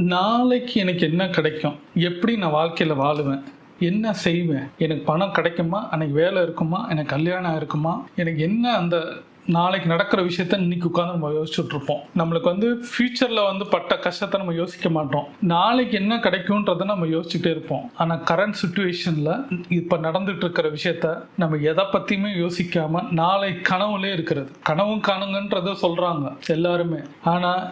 நாளைக்கு எனக்கு என்ன கிடைக்கும்? எப்படி நான் வாழ்க்கையில் வாழுவேன்? என்ன செய்வேன்? எனக்கு பணம் கிடைக்குமா? எனக்கு வேலை இருக்குமா? எனக்கு கல்யாணம் இருக்குமா? எனக்கு என்ன அந்த நாளைக்கு நடக்கிற விஷயத்த இன்னைக்கு உட்காந்து நம்ம யோசிச்சுட்டு இருப்போம் நம்மளுக்கு வந்து ஃபியூச்சர்ல வந்து பட்ட கஷ்டத்தை நம்ம யோசிக்க மாட்டோம். நாளைக்கு என்ன கிடைக்கும்ன்றத நம்ம யோசிச்சுட்டே இருப்போம். ஆனால் கரண்ட் சுச்சுவேஷனில் இப்போ நடந்துட்டு இருக்கிற விஷயத்த நம்ம எதை பற்றியுமே யோசிக்காம நாளை கனவுலே இருக்கிறது. கனவும் காணுங்கன்றத சொல்கிறாங்க எல்லாருமே. ஆனால்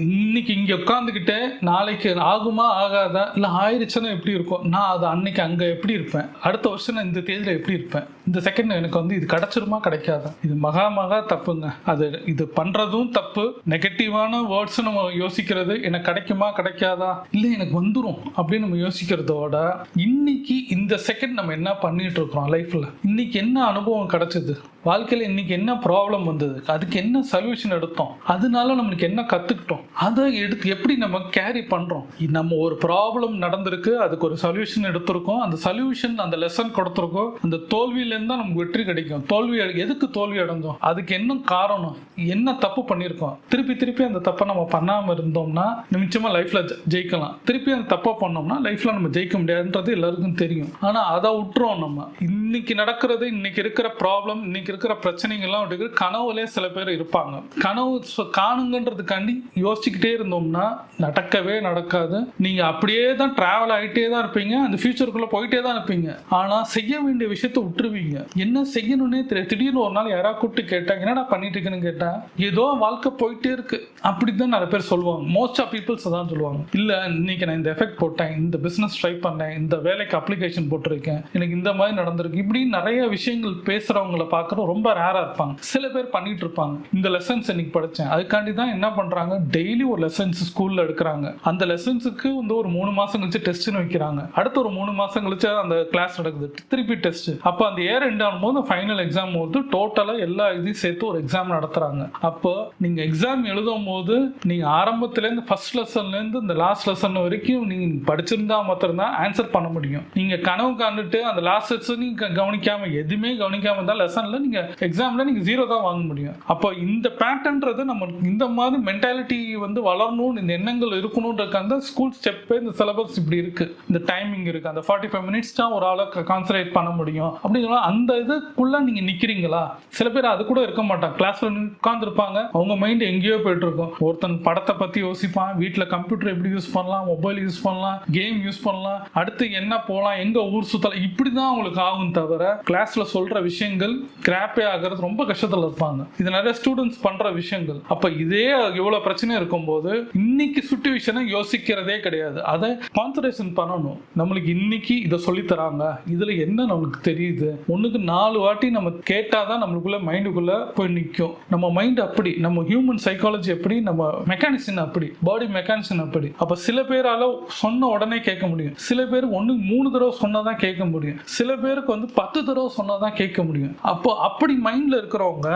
இன்னைக்கு இங்கே உட்காந்துக்கிட்டே நாளைக்கு ஆகுமா ஆகாதா இல்லை ஆயிடுச்சுன்னா எப்படி இருக்கும்? நான் அது அன்னைக்கு அங்கே எப்படி இருப்பேன்? அடுத்த வருஷம் நான் இந்த தேதியில் எப்படி இருப்பேன்? இந்த செகண்ட் எனக்கு வந்து இது கிடைச்சிருமா கிடைக்காதா? இது மகா மகா தப்புங்க. அது இது பண்ணுறதும் தப்பு. நெகட்டிவான வேர்ட்ஸ் நம்ம யோசிக்கிறது எனக்கு கிடைக்குமா கிடைக்காதா? இல்லை எனக்கு வந்துடும் அப்படின்னு நம்ம யோசிக்கிறதோட இன்னைக்கு இந்த செகண்ட் நம்ம என்ன பண்ணிட்டு இருக்கிறோம் லைஃப்ல இன்னைக்கு என்ன அனுபவம் கிடைச்சது? வாழ்க்கையில் இன்னைக்கு என்ன ப்ராப்ளம் வந்தது? அதுக்கு என்ன சொல்யூஷன் எடுத்தோம்? அதனால நம்மளுக்கு என்ன கற்றுக்கிட்டோம் அதை எடுத்து எப்படி நம்ம கேரி பண்ணுறோம் நம்ம ஒரு ப்ராப்ளம் நடந்திருக்கு அதுக்கு ஒரு சொல்யூஷன் எடுத்திருக்கோம். அந்த சொல்யூஷன் அந்த லெசன் கொடுத்துருக்கோம். அந்த தோல்வியிலேருந்து தான் நமக்கு வெற்றி கிடைக்கும். தோல்வி எதுக்கு தோல்வி அடைஞ்சோம்? அதுக்கு என்ன காரணம்? என்ன தப்பு பண்ணியிருக்கோம்? திருப்பி திருப்பி அந்த தப்பை நம்ம பண்ணாமல் இருந்தோம்னா நிமிஷமாக லைஃப்பில் ஜெயிக்கலாம். திருப்பி அந்த தப்பை பண்ணோம்னா லைஃப்பில் நம்ம ஜெயிக்க முடியாதுன்றது எல்லாருக்கும் தெரியும். ஆனால் அதை விட்டுறோம் நம்ம. இன்னைக்கு நடக்கிறது இன்னைக்கு இருக்கிற ப்ராப்ளம் இன்னைக்கு இருக்கிற பிரச்சனைகள்லாம் விட்டு கனவுலே சில பேர் இருப்பாங்க. கனவு காணுங்கன்றதுக்காண்டி யோசிச்சுக்கிட்டே இருந்தோம்னா நடக்கவே நடக்காது. நீங்க அப்படியே தான் டிராவல் ஆகிட்டே தான் இருப்பீங்க. அந்த ஃபியூச்சருக்குள்ள போயிட்டே தான் இருப்பீங்க. ஆனா செய்ய வேண்டிய விஷயத்த விட்டுருவீங்க. என்ன செய்யணும்னே தெரியாது. திடீர்னு ஒரு நாள் யாராவது கூப்பிட்டு கேட்டா என்னடா பண்ணிட்டு இருக்கேன்னு கேட்டா ஏதோ வாழ்க்கை போயிட்டே இருக்கு. அப்படிதான் நிறைய பேர் சொல்லுவாங்க. மோஸ்ட் ஆஃப் பீப்புள்ஸ் தான் சொல்லுவாங்க. இல்ல இன்னைக்கு நான் இந்த எஃபெக்ட் போட்டேன். இந்த பிசினஸ் ட்ரை பண்ணேன். இந்த வேலைக்கு அப்ளிகேஷன் போட்டிருக்கேன். எனக்கு இந்த மாதிரி நடந்திருக்கு. இப்படி நிறைய விஷயங்கள் பேசுறவங்கள ரொம்ப ரேராக இருப்பாங்க. சில பேர் பண்ணிட்டு இருப்பாங்க. இந்த லெசன்ஸ் இன்னைக்கு படித்தேன் அதுக்காண்டி தான் என்ன பண்ணுறாங்க டெய்லி ஒரு லெசன்ஸ் ஸ்கூலில் எடுக்கிறாங்க. அந்த லெசன்ஸுக்கு வந்து ஒரு மூணு மாதம் கழிச்சு டெஸ்ட்னு வைக்கிறாங்க. அடுத்து ஒரு மூணு மாதம் கழிச்சு அந்த கிளாஸ் நடக்குது. திருப்பி டெஸ்ட் அப்போ அந்த இயர் எண்ட் ஆகும்போது ஃபைனல் எக்ஸாம் போது டோட்டலாக எல்லா இதையும் சேர்த்து ஒரு எக்ஸாம் நடத்துகிறாங்க அப்போ நீங்கள் எக்ஸாம் எழுதும் போது நீங்கள் ஆரம்பத்துலேருந்து ஃபர்ஸ்ட் லெசன்லேருந்து இந்த லாஸ்ட் லெசன் வரைக்கும் நீங்கள் படிச்சிருந்தா மாத்திரம்தான் ஆன்சர் பண்ண முடியும். நீங்கள் கனவு காண்டுட்டு அந்த லாஸ்ட் லெசன் கவனிக்காமல் எதுவுமே எதுவுமே இருந்தால் லெசனில் நீங்கள் நீங்க எக்ஸாம்ல நீங்க ஜீரோ தான் வாங்க முடியும். அப்போ இந்த பேட்டர்ன்றது நம்ம இந்த மாதிரி மென்டாலிட்டி வந்து வளரணும் இந்த எண்ணங்கள் இருக்கணும்ன்றதுக்கு அந்த ஸ்கூல் ஸ்டெப்பே இந்த சிலபஸ் இப்படி இருக்கு. இந்த டைமிங் இருக்கு. அந்த ஃபார்ட்டி ஃபைவ் மினிட்ஸ் தான் ஒரு ஆளை கான்சன்ட்ரேட் பண்ண முடியும். அப்படிங்கிற அந்த இதுக்குள்ள நீங்க நிக்கிறீங்களா? சில பேர் அது கூட இருக்க மாட்டாங்க. கிளாஸ்ல உட்காந்துருப்பாங்க அவங்க மைண்ட் எங்கேயோ போயிட்டு இருக்கும் ஒருத்தன் படத்தை பத்தி யோசிப்பான். வீட்டில் கம்ப்யூட்டர் எப்படி யூஸ் பண்ணலாம்? மொபைல் யூஸ் பண்ணலாம். கேம் யூஸ் பண்ணலாம். அடுத்து என்ன போகலாம் எங்க ஊர் சுத்தலாம் இப்படிதான் அவங்களுக்கு ஆகும் தவிர கிளாஸ்ல சொல்ற விஷயங்கள் ஹாப்பி ஆகிறது ரொம்ப கஷ்டத்தில் இருப்பாங்க. இது நிறைய ஸ்டூடெண்ட்ஸ் பண்ற விஷயங்கள். அப்ப இதே இவ்வளவு பிரச்சனை இருக்கும்போது இன்னைக்கு சுச்சுவேஷனை யோசிக்கிறதே கிடையாது. அதை கான்சன்ட்ரேஷன் பண்ணணும். நம்மளுக்கு இன்னைக்கு இதை சொல்லி தராங்க. இதுல என்ன நம்மளுக்கு தெரியுது? ஒண்ணுக்கு நாலு வாட்டி நம்ம கேட்டாதான் நம்மளுக்குள்ள மைண்டுக்குள்ள போய் நிற்கும் நம்ம மைண்ட் அப்படி நம்ம ஹியூமன் சைக்காலஜி எப்படி நம்ம மெக்கானிசம் அப்படி பாடி மெக்கானிசம் அப்படி. அப்ப சில பேரால சொன்ன உடனே கேட்க முடியும். சில பேர் ஒண்ணு மூணு தடவை சொன்னாதான் கேட்க முடியும். சில பேருக்கு வந்து பத்து தடவை சொன்னாதான் கேட்க முடியும். அப்போ அப்படி மைண்ட்ல இருக்கிறவங்க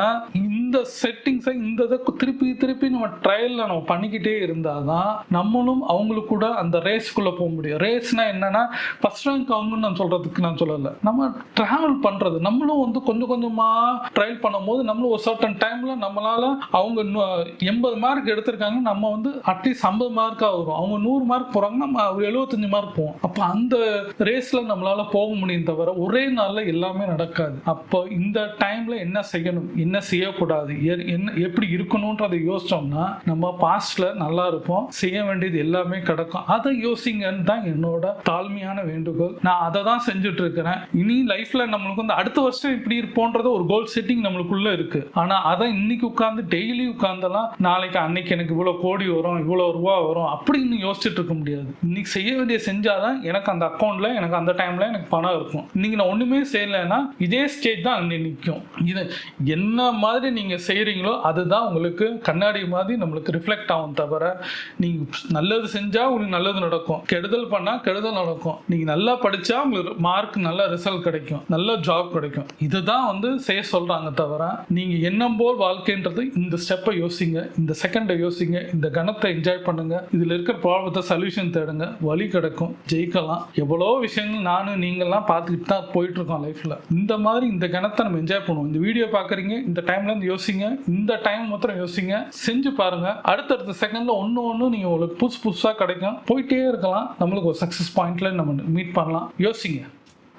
இந்த செட்டிங்ஸை இந்த இதை திருப்பி திருப்பி நம்ம ட்ரையல்ல நம்ம பண்ணிக்கிட்டே இருந்தாதான் நம்மளும் அவங்களுக்கு கூட அந்த ரேஸ்க்குள்ள போக முடியும். ரேஸ்னா என்னன்னா ஃபர்ஸ்ட் ரேங்க் அவங்கன்னு நான் சொல்றதுக்கு நான் சொல்லல. நம்ம டிராவல் பண்றது. நம்மளும் வந்து கொஞ்சம் கொஞ்சமா ட்ரையல் பண்ணும்போது நம்மளும் ஒரு சர்டன் டைம்ல நம்மளால அவங்க எண்பது மார்க் எடுத்திருக்காங்க நம்ம வந்து அட்லீஸ்ட் ஐம்பது மார்க்கா வரும். அவங்க நூறு மார்க் போறாங்க நம்ம ஒரு எழுபத்தஞ்சு மார்க் போவோம். அப்போ அந்த ரேஸ்ல நம்மளால போக முடியும் தவிர ஒரே நாள்ல எல்லாமே நடக்காது. அப்போ இந்த டைம்ல என்ன செய்யணும்? என்ன செய்யக்கூடாது? என்ன எப்படி இருக்கணும்ன்றதை யோசிச்சோம்னா நம்ம பாஸ்ட்ல நல்லா இருப்போம். செய்ய வேண்டியது எல்லாமே கிடக்கும். அதை யோசிங்கன்னு தான் என்னோட தாழ்மையான வேண்டுகோள். நான் அதை தான் செஞ்சுட்டு இருக்கிறேன் இனி லைஃப்ல நம்மளுக்கு வந்து அடுத்த வருஷம் இப்படி இருப்போன்றது ஒரு கோல் செட்டிங் நம்மளுக்குள்ள இருக்கு. ஆனா அதை இன்னைக்கு உட்காந்து டெய்லி உட்காந்தெல்லாம் நாளைக்கு அன்னைக்கு எனக்கு இவ்வளவு கோடி வரும் இவ்வளவு ரூபா வரும் அப்படின்னு யோசிச்சுட்டு இருக்க முடியாது. இன்னைக்கு செய்ய வேண்டிய செஞ்சாதான் எனக்கு அந்த அக்கௌண்ட்ல எனக்கு அந்த டைம்ல எனக்கு பணம் இருக்கும். இன்னைக்கு நான் ஒண்ணுமே செய்யலைன்னா இதே ஸ்டேஜ் தான் அங்கே நிற்கும் இது என்ன மாதிரி நீங்கள் செய்கிறீங்களோ அதுதான் உங்களுக்கு கண்ணாடி மாதிரி நம்மளுக்கு ரிஃப்ளெக்ட் ஆகும் தவிர நீங்கள் நல்லது செஞ்சால் உங்களுக்கு நல்லது நடக்கும். கெடுதல் பண்ணால் கெடுதல் நடக்கும். நீங்கள் நல்லா படித்தா உங்களுக்கு மார்க் நல்ல ரிசல்ட் கிடைக்கும். நல்ல ஜாப் கிடைக்கும். இதுதான் வந்து செய்ய சொல்கிறாங்க தவிர நீங்கள் எண்ணம் போல் வாழ்க்கைன்றது இந்த ஸ்டெப்பை யோசிங்க. இந்த செகண்டை யோசிங்க. இந்த கணத்தை என்ஜாய் பண்ணுங்க. இதில் இருக்கிற ப்ராப்ளத்தை சொல்யூஷன் தேடுங்க. வழி கிடைக்கும். ஜெயிக்கலாம். எவ்வளோ விஷயங்கள் நானும் நீங்கள்லாம் பார்த்துக்கிட்டு தான் போயிட்டு இருக்கோம் இந்த மாதிரி இந்த கணத்தை நம்ம என்ஜாய் என்ஜாய் பண்ணுவோம் இந்த வீடியோ பார்க்குறீங்க இந்த டைம்ல இருந்து யோசிங்க. இந்த டைம் மாத்திரம் யோசிங்க. செஞ்சு பாருங்க. அடுத்தடுத்த செகண்ட்ல ஒன்று ஒன்று நீங்கள் உங்களுக்கு புதுசு புதுசாக கிடைக்கும். போயிட்டே இருக்கலாம். நம்மளுக்கு ஒரு சக்ஸஸ் பாயிண்ட்ல நம்ம மீட் பண்ணலாம். யோசிங்க.